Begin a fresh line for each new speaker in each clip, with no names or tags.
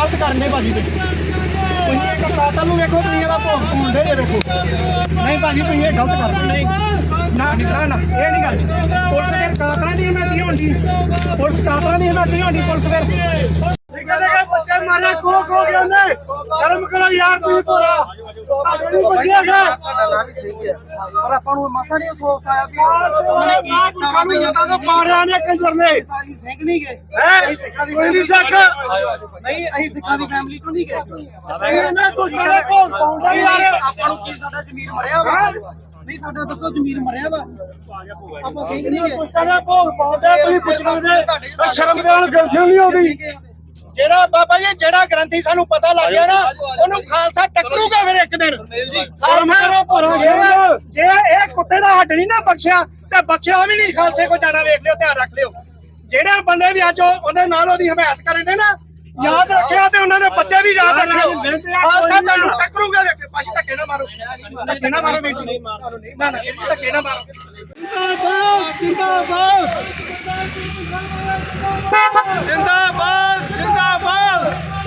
ਗਲਤ ਕਰਨੇ ਭਾਜੀ ਤੁਸੀਂ। ਤੁਸੀਂ ਇੱਕ ਕਾਤਲ ਨੂੰ ਵੇਖੋ, ਤੁਸੀਂ ਇਹਦਾ ਭੋਗ ਪਾਉਂਦੇ ਜੇ ਵੇਖੋ। ਨਹੀਂ ਭਾਜੀ, ਤੁਸੀਂ ਇਹ ਗਲਤ ਕਰਦੇ ਨਾ ਨਾ ਨਾ, ਇਹ ਨਹੀਂ ਗੱਲ। ਪੁਲਿਸ ਦੇ ਕਾਤਲਾਂ ਦੀ ਹਮਾਇਤੀ ਹੋਣੀ। ਪੁਲਿਸ ਕਾਤਲਾਂ ਦੀ ਹਮਾਇਤੀ ਹੋਣੀ, ਪੁਲਿਸ ਫਿਰ
ਕਹਿੰਦੇ ਕਿ ਬੱਚੇ ਮਾਰੇ ਖੋ ਖੋ ਕੇ ਉਹਨੇ। ਸ਼ਰਮ ਕਰੋ ਯਾਰ, ਤੁਸੀਂ ਪੂਰਾ ਬਚਿਆ ਗਿਆ
ਤੁਹਾਡਾ ਨਾਂ ਵੀ ਸਹੀ ਹੈ। ਪਰ ਆਪਾਂ ਨੂੰ ਮਸਾ ਨਹੀਂ ਸੋਚ ਆਇਆ ਵੀ
ਉਹਨੇ ਨਾ ਪੁੱਛਾਂ ਨੂੰ ਜਦਾਂ ਤੋਂ ਪਾੜਿਆ ਨੇ ਕੰਜਰ ਨੇ।
ਅਸੀਂ ਸਿੰਘ ਨਹੀਂ ਗਏ।
ਹੈ? ਕੋਈ ਨਹੀਂ ਸੱਕ
ਨਹੀਂ ਅਸੀਂ ਸਿੱਖਾਂ ਦੀ ਫੈਮਿਲੀ ਤੋਂ ਨਹੀਂ ਗਏ।
ਇਹਨੇ ਦੁਸ਼ਮਣ ਦੇ ਭੋਗ ਪਾਉਂਦਾ ਯਾਰ
ਆਪਾਂ ਨੂੰ ਕੀ ਸਾਡਾ ਜ਼ਮੀਰ ਮਰਿਆ ਵਾ? ਨਹੀਂ ਸਾਡਾ ਦੱਸੋ ਜ਼ਮੀਰ ਮਰਿਆ ਵਾ? ਆਪਾਂ ਸਿੰਘ ਨਹੀਂ ਗਏ।
ਦੁਸ਼ਮਣ ਦੇ ਭੋਗ ਪਾਉਂਦੇ ਤੁਸੀਂ ਪੁੱਛਣਾ ਦੇ ਸ਼ਰਮ ਦੇ ਨਾਲ ਗਲਤੀ ਨਹੀਂ ਆਉਂਦੀ
ਜਿਹੜਾ ਬਾਬਾ ਜੀ ਜਿਹੜਾ ਗ੍ਰੰਥੀ ਸਾਨੂੰ ਪਤਾ ਲੱਗ ਗਿਆ ਨਾ ਉਹਨੂੰ ਖਾਲਸਾ ਟੱਕਰੂਗਾ ਫਿਰ ਇੱਕ ਦਿਨ। ਜੇ। ਇਹ ਕੁੱਤੇ ਦਾ ਹੱਡ ਨਹੀਂ ਨਾ ਬਖਸ਼ਿਆ ਤੇ ਬਖਸ਼ਿਆ ਵੀ ਨਹੀਂ ਖਾਲਸੇ ਕੋ ਜਾਣਾ ਵੇਖ ਲਿਓ ਧਿਆਨ ਰੱਖ ਲਿਓ। ਜਿਹੜੇ ਬੰਦੇ ਵੀ ਅੱਜ ਉਹ- ਉਹਦੇ ਨਾਲ ਉਹਦੀ ਹਮਾਇਤ ਕਰਨ ਦੇ ਨਾ ਯਾਦ ਰੱਖਿਆ ਦੇ ਬੱਚੇ ਵੀ ਯਾਦ ਰੱਖਿਓ। ਖਾਲਸਾ ਤੁਹਾਨੂੰ ਟੱਕਰੂਗਾ ਵੇਖ ਭਾਜੀ ਧੱਕੇ ਨਾ ਮਾਰੋ। ਧੱਕੇ ਨਾ ਮਾਰੋ ਵੀਰ ਜੀ। ਨਾ ਨਾ ਧੱਕੇ ਨਾ ਮਾਰੋ।
ਜਿੰਦਾਬਾਦ ਜਿੰਦਾਬਾਦ। ਜਿੰਦਾਬਾਦ ਜਿੰਦਾਬਾਦ।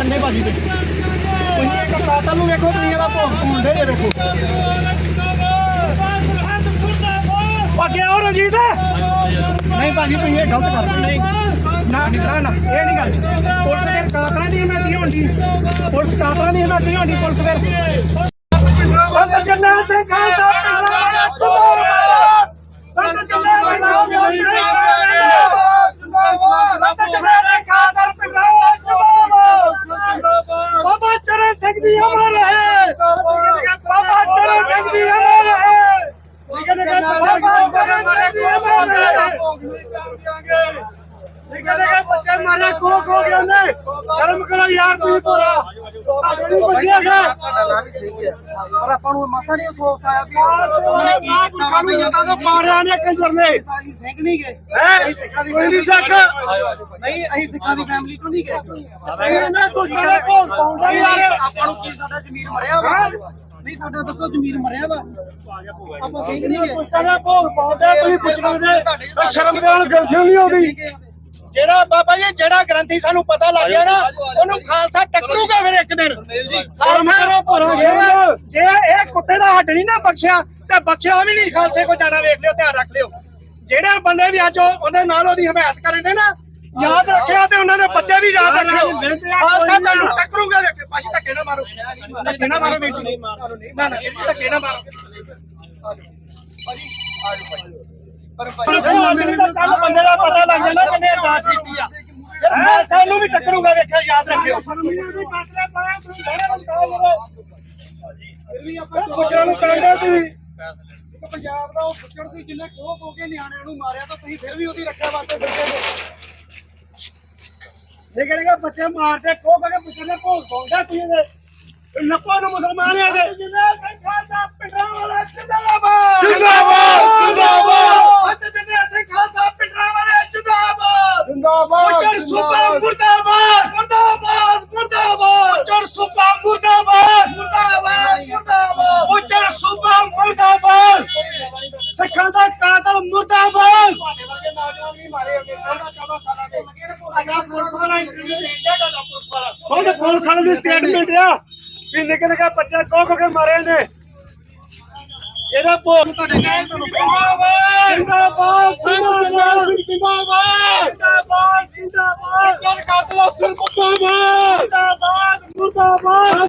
ਇਹ ਗਲਤ ਕਰਨੇ ਭਾਜੀ ਤੁਸੀਂ ਤੁਸੀਂ ਇੱਕ ਕਾਤਲ ਨੂੰ ਵੇਖੋ, ਤੁਸੀਂ ਇਹਦਾ ਭੋਗ ਪਾਉਂਦੇ ਜੇ ਵੇਖੋ। ਅੱਗੇ ਆਓ ਰਣਜੀਤ। ਨਹੀਂ ਭਾਜੀ, ਤੁਸੀਂ ਇਹ ਗਲਤ ਕਰਦੇ ਨਾ ਨਾ ਨਾ ਇਹ ਨਹੀਂ ਗੱਲ। ਪੁਲਿਸ ਦੇ ਕਾਤਲਾਂ ਦੀ ਹਮਾਇਤੀ ਹੋਣੀ ਪੁਲਿਸ ਕਾਤਲਾਂ ਦੀ ਹਮਾਇਤੀ ਹੋਣੀ ਪੁਲਿਸ ਫਿਰ
ਸੰਤ ਜਰਨੈਲ ਸਿੰਘ ਖਾਲਸਾ ਜਿੰਦਾਬਾਦ ਸੰਤ ਜਰਨੈਲ ਸਿੰਘ ਖਾਲਸਾ ਜਿੰਦਾਬਾਦ ਸੰਤ ਜਰਨੈਲ ਸਿੰਘ ਖਾਲਸਾ ਜਿੰਦਾਬਾਦ ਬਾਬਾ ਚਰਨ ਸਿੰਘ ਜੀ ਅਮਰ ਹੈ ਬਾਬਾ ਚਰਨ ਸਿੰਘ ਜੀ ਅਮਰ ਹੈ ਬਾਬਾ ਚਰਨ ਸਿੰਘ ਜੀ ਅਮਰ ਹੈ ਇਹ ਕਹਿੰਦੇ ਕਿ ਬੱਚੇ ਮਾਰੇ ਖੋ ਖੋ ਕੇ ਉਹਨੇ ਸ਼ਰਮ ਕਰੋ ਯਾਰ ਤੁਸੀਂ ਪੂਰਾ ਨਹੀਂ ਬਚਿਆ ਗਿਆ
ਪਰ ਆਪਾਂ ਨੂੰ ਮਸਾ ਨਹੀਂ ਸੋਚ ਆਇਆ ਵੀ
ਉਹਨੇ ਨਾ ਨੂੰ ਜਦਾਂ ਤੋਂ ਪਾੜਿਆ ਨੇ ਕੰਜਰ ਨੇ
ਸਿੰਘ ਨਹੀਂ ਗਏ
ਕੋਈ ਨਹੀਂ ਸੱਕ
ਨਹੀਂ ਅਸੀਂ ਸਿੱਖਾਂ ਦੀ ਫੈਮਿਲੀ ਤੋਂ ਨਹੀਂ ਗਏ
ਇਹਨੇ ਦੁਸ਼ਮਣ ਦੇ ਭੋਗ ਪਾਉਂਦਾ ਯਾਰ
ਆਪਾਂ ਨੂੰ ਕੀ ਸਾਡਾ ਜ਼ਮੀਰ ਮਰਿਆ ਵਾ? ਨਹੀਂ ਸਾਡਾ ਦੱਸੋ ਜ਼ਮੀਰ ਮਰਿਆ ਵਾ। ਆਪਾਂ ਸਿੰਘ ਨਹੀਂ ਗਏ।
ਦੁਸ਼ਮਣ ਦੇ ਭੋਗ ਪਾਉਂਦੇ ਤੁਸੀਂ ਪੁੱਛਣਾ ਦੇ ਸ਼ਰਮ ਦੇ ਨਾਲ ਗਲਤੀ ਨਹੀਂ ਆਉਂਦੀ
ਜਿਹੜਾ ਬਾਬਾ ਜੀ ਜਿਹੜਾ ਗ੍ਰੰਥੀ ਸਾਨੂੰ ਪਤਾ ਲੱਗ ਗਿਆ ਨਾ ਉਹਨੂੰ ਖਾਲਸਾ ਟੱਕਰੂਗਾ ਫਿਰ ਇੱਕ ਦਿਨ। ਜੇ ਇਹ ਕੁੱਤੇ ਦਾ ਹੱਡ ਨਹੀਂ ਨਾ ਬਖਸ਼ਿਆ ਤੇ ਬਖਸ਼ਿਆ ਵੀ ਨਹੀਂ ਖਾਲਸੇ ਕੋ ਜਾਣਾ ਵੇਖ ਲਿਓ ਧਿਆਨ ਰੱਖ ਲਿਓ। ਜਿਹੜੇ ਬੰਦੇ ਵੀ ਅੱਜ ਉਹ- ਉਹਦੇ ਨਾਲ ਉਹਦੀ ਹਮਾਇਤ ਕਰਨ ਦੇ ਨਾ ਯਾਦ ਰੱਖਿਆ ਤੇ ਉਹਨਾਂ ਦੇ ਬੱਚੇ ਵੀ ਯਾਦ ਰੱਖਿਓ ਖਾਲਸਾ ਤੁਹਾਨੂੰ ਟੱਕਰੂਗਾ ਵੇਖ ਭਾਜੀ ਧੱਕੇ ਨਾ ਮਾਰੋ ਧੱਕੇ ਨਾ ਮਾਰੋ ਵੀਰ ਜੀ ਨਾ ਨਾ ਧੱਕੇ ਨਾ ਮਾਰੋ ਕੱਲ ਬੰਦੇ ਦਾ ਪਤਾ ਲੱਗ ਜਾਣਾ ਕਿੰਨੇ ਅਰਦਾਸ ਕੀਤੀ ਆ ਮੈਂ ਸਾਨੂੰ ਵੀ ਟੱਕਰੂਗਾ ਵੇਖਿਓ ਯਾਦ ਰੱਖਿਓ
ਪੁੱਛਣਾ ਨੂੰ ਕਹਿੰਦੇ
ਪੰਜਾਬ ਦਾ ਉਹ ਬੁੱਚੜ ਦੀ ਜਿੰਨੇ ਕੋਹ ਕੋ ਕੇ ਨਿਆਣਿਆਂ ਨੂੰ ਮਾਰਿਆ ਤਾਂ ਤੁਸੀਂ ਫਿਰ ਵੀ ਉਹਦੀ ਰੱਖਿਆ ਵਾਸਤੇ ਫਿਰਦੇ ਹੋ
ਇਹ ਕਹਿੰਦੇ ਬੱਚੇ ਮਾਰਦੇ ਕੋ ਕਹਿੰਦੇ ਪੁੱਛਣ ਦੇ ਭੋਗ ਪਾਉਂਦਾ ਤੁਸੀਂ ਇਹਦੇ। ਨੱਪੋ ਨੂੰ ਮੁਸਲਮਾਨ ਹੈ ਦੇ ਜਿੰਦਾਬਾਦ ਖਾਲਸਾ ਪਿੰਡਾਂ ਵਾਲਾ ਜਿੰਦਾਬਾਦ ਜਿੰਦਾਬਾਦ ਜਿੰਦਾਬਾਦ ਅੱਜ ਜਿੰਨੇ ਸਿੰਘ ਖਾਲਸਾ ਪਿੰਡਾਂ ਵਾਲੇ ਜਿੰਦਾਬਾਦ ਜਿੰਦਾਬਾਦ ਪੁੱਛੜ ਸੂਬਾ ਮੁਰਦਾਬਾਦ ਮੁਰਦਾਬਾਦ ਮੁਰਦਾਬਾਦ ਪੁੱਛੜ ਸੂਬਾ ਮੁਰਦਾਬਾਦ ਮੁਰਦਾਬਾਦ ਮੁਰਦਾਬਾਦ ਪੁੱਛੜ ਸੂਬਾ ਮੁਰਦਾਬਾਦ ਸਿੱਖਾਂ ਦਾ ਕਾਤਲ ਮੁਰਦਾਬਾਦ ਤੁਹਾਡੇ ਵਰਗੇ ਨੌਜਵਾਨ ਵੀ ਮਾਰੇ ਹੋਗੇ 14 14 ਸਾਲਾਂ ਦੇ ਅਗਾ ਪੁਲਿਸ ਵਾਲਾ ਤੁਹਾਡਾ ਦੀ ਸਟੇਟਮੈਂਟ ਆ। ਵੀ ਨਿੱਕੇ ਨਿੱਕੇ ਬੱਚੇ ਕੋ ਕੋ ਕੇ ਮਾਰੇ ਨੇ।
ਇਹਦਾ ਭੋਗ
ਜਿੰਦਾਬਾਦ!
ਜਿੰਦਾਬਾਦ!
ਜਿੰਦਾਬਾਦ! ਜਿੰਦਾਬਾਦ।
ਜਿੰਦਾਬਾਦ! ਜਿੰਦਾਬਾਦ!
ਜਲ ਕਾਤਲ ਅਫਸਰ ਮੁਰਦਾਬਾਦ
ਜਿੰਦਾਬਾਦ। ਮੁਰਦਾਬਾਦ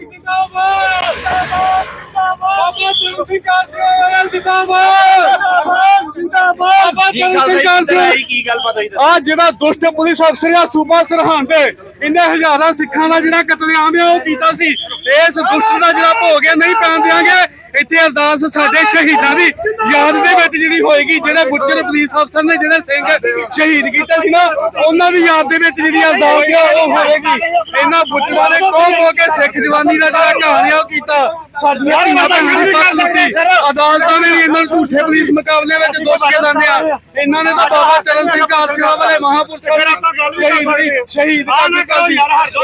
ਜਿੰਦਾਬਾਦ। ਬਾਬਾ ਜਨ ਸਿੰਘ ਕਾਸਿਆ ਜਿੰਦਾਬਾਦ
ਜਿੰਦਾਬਾਦ ਜਿੰਦਾਬਾਦ
ਬਾਬਾ ਸਿੰਘ ਕਾਸਿਆ
ਕੀ ਗੱਲ ਪਤਾ ਹੀ
ਆ ਜਿਹੜਾ ਦੁਸ਼ਟ ਪੁਲਿਸ ਅਫਸਰ ਆ, ਸੂਬਾ ਸਰਹੰਦ ਇਹਨੇ ਹਜ਼ਾਰਾਂ ਸਿੱਖਾਂ ਦਾ ਜਿਹੜਾ ਕਤਲੇਆਮ ਆ, ਉਹ ਕੀਤਾ ਸੀ। ਇਸ ਦੁਸ਼ਟ ਦਾ ਜਿਹੜਾ ਭੋਗ ਹੈ ਨਹੀਂ ਪੈਣ ਦਿਆਂਗੇ। ਇੱਥੇ ਅਰਦਾਸ ਸਾਡੇ ਸ਼ਹੀਦਾਂ ਦੀ ਯਾਦ ਦੇ ਵਿੱਚ ਜਿਹੜੀ ਹੋਏਗੀ, ਜਿਹੜੇ ਬੁੱਚਰ ਪੁਲਿਸ ਅਫਸਰ ਨੇ, ਜਿਹੜੇ ਸਿੰਘ ਸ਼ਹੀਦ ਕੀਤੇ ਸੀ ਨਾ, ਉਹਨਾਂ ਦੀ ਯਾਦ ਦੇ ਵਿੱਚ ਜਿਹੜੀ ਅਰਦਾਸ ਆ, ਉਹ ਹੋਏਗੀ। ਇਹਨਾਂ ਬੁੱਚਰਾਂ ਨੇ ਕੋਹ ਕੋ ਕੇ ਸਿੱਖ ਜਵਾਨੀ ਦਾ ਜਿਹੜਾ ਕਹਾਣੀ ਆ, ਉਹ ਕੀਤਾ। ਸਾਡੀਆਂ ਅਦਾਲਤਾਂ ਨੇ ਵੀ ਇਹਨਾਂ ਨੂੰ ਝੂਠੇ ਪੁਲਿਸ ਮੁਕਾਬਲੇ ਵਿੱਚ ਦੋਸ਼ੀ ਲਾਉਂਦੇ ਆ ਇਹਨਾਂ ਨੇ ਤਾਂ ਬਾਬਾ ਚਰਨ ਸਿੰਘ ਕਾਲਸੀਆ ਵਾਲੇ ਮਹਾਪੁਰਖ ਸ਼ਹੀਦ ਸ਼ਹੀਦ ਕਰ ਦਿੱਤਾ ਸੀ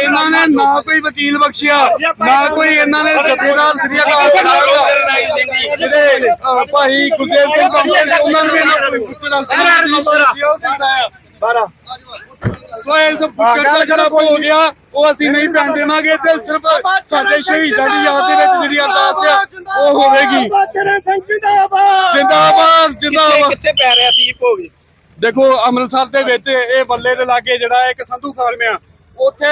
ਇਹਨਾਂ ਨੇ ਨਾ ਕੋਈ ਵਕੀਲ ਬਖਸ਼ਿਆ ਨਾ ਕੋਈ ਇਹਨਾਂ ਨੇ ਜਥੇਦਾਰ ਸ੍ਰੀ ਅਕਾਲ ਜਿਹੜੇ ਭਾਈ ਗੁਰਦੇਵ ਸਿੰਘ ਉਹਨਾਂ ਨੂੰ ਵੀ ਇਹਨਾਂ ਕੋਈ ਪੁੱਤਰ ਅਫਸਰ ਸੋ ਇਸ ਪੁੱਤਰ ਦਾ ਜਿਹੜਾ ਹੋ ਗਿਆ। ਉਹ ਅਸੀਂ ਨਹੀਂ ਪੈਣ ਦੇਵਾਂਗੇ ਤੇ ਸਿਰਫ ਸਾਡੇ ਸ਼ਹੀਦਾਂ ਦੀ ਯਾਦ ਦੇ ਵਿੱਚ ਜਿਹੜੀ ਅਰਦਾਸ ਆ ਉਹ ਹੋਵੇਗੀ।
ਜਿੰਦਾਬਾਦ।
ਜਿੰਦਾਬਾਦ
ਕਿੱਥੇ ਪੈ ਰਿਹਾ ਸੀ ਭੋਗ?
ਦੇਖੋ ਅੰਮ੍ਰਿਤਸਰ ਦੇ ਵਿੱਚ ਇਹ ਬੱਲੇ ਦੇ ਲਾਗੇ ਜਿਹੜਾ ਇੱਕ ਸੰਧੂ ਫਾਰਮ ਆ ਉੱਥੇ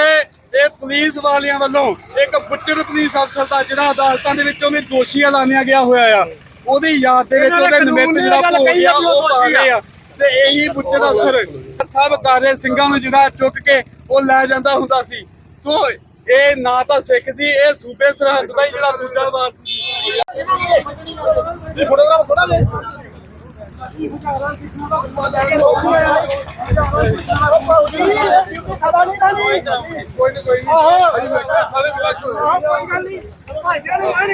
ਇਹ ਪੁਲਿਸ ਵਾਲਿਆਂ ਵੱਲੋਂ ਇੱਕ ਬੁੱਟਰ ਪੁਲਿਸ ਅਫਸਰ ਦਾ ਜਿਹੜਾ ਅਦਾਲਤਾਂ ਦੇ ਵਿੱਚੋਂ ਵੀ ਦੋਸ਼ੀ ਐਲਾਨਿਆ ਗਿਆ ਹੋਇਆ ਆ। ਉਹਦੀ ਯਾਦ ਦੇ ਵਿੱਚ ਉਹਦੇ ਨਿਮਿਤ ਜਿਹੜਾ ਭੋਗ ਗਿਆ ਉਹ ਪਾ ਗਏ ਆ। ਤੇ ਇਹੀ ਬੁੱਟਰ ਅਫਸਰ ਸਭ ਕਾਰੇ ਸਿੰਘਾਂ ਨੂੰ ਜਿਹੜਾ ਚੁੱਕ ਕੇ ਉਹ ਲੈ ਜਾਂਦਾ ਹੁੰਦਾ ਸੀ। ਸੋ ਇਹ ਨਾ ਤਾਂ ਸਿੱਖ ਸੀ ਇਹ ਸੂਬੇ ਸਰਹੰਦ ਦਾ ਹੀ ਜਿਹੜਾ ਦੂਜਾ ਵਾਰ ਸੀ।
ਕੋਈ ਨਹੀਂ ਕੋਈ ਨਹੀਂ ਆਹੋ। ਕੋਈ ਗੱਲ ਨਹੀਂ ਭਾਈਆਂ ਨੂੰ ਆਣ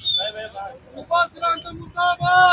ਕਰਕੇ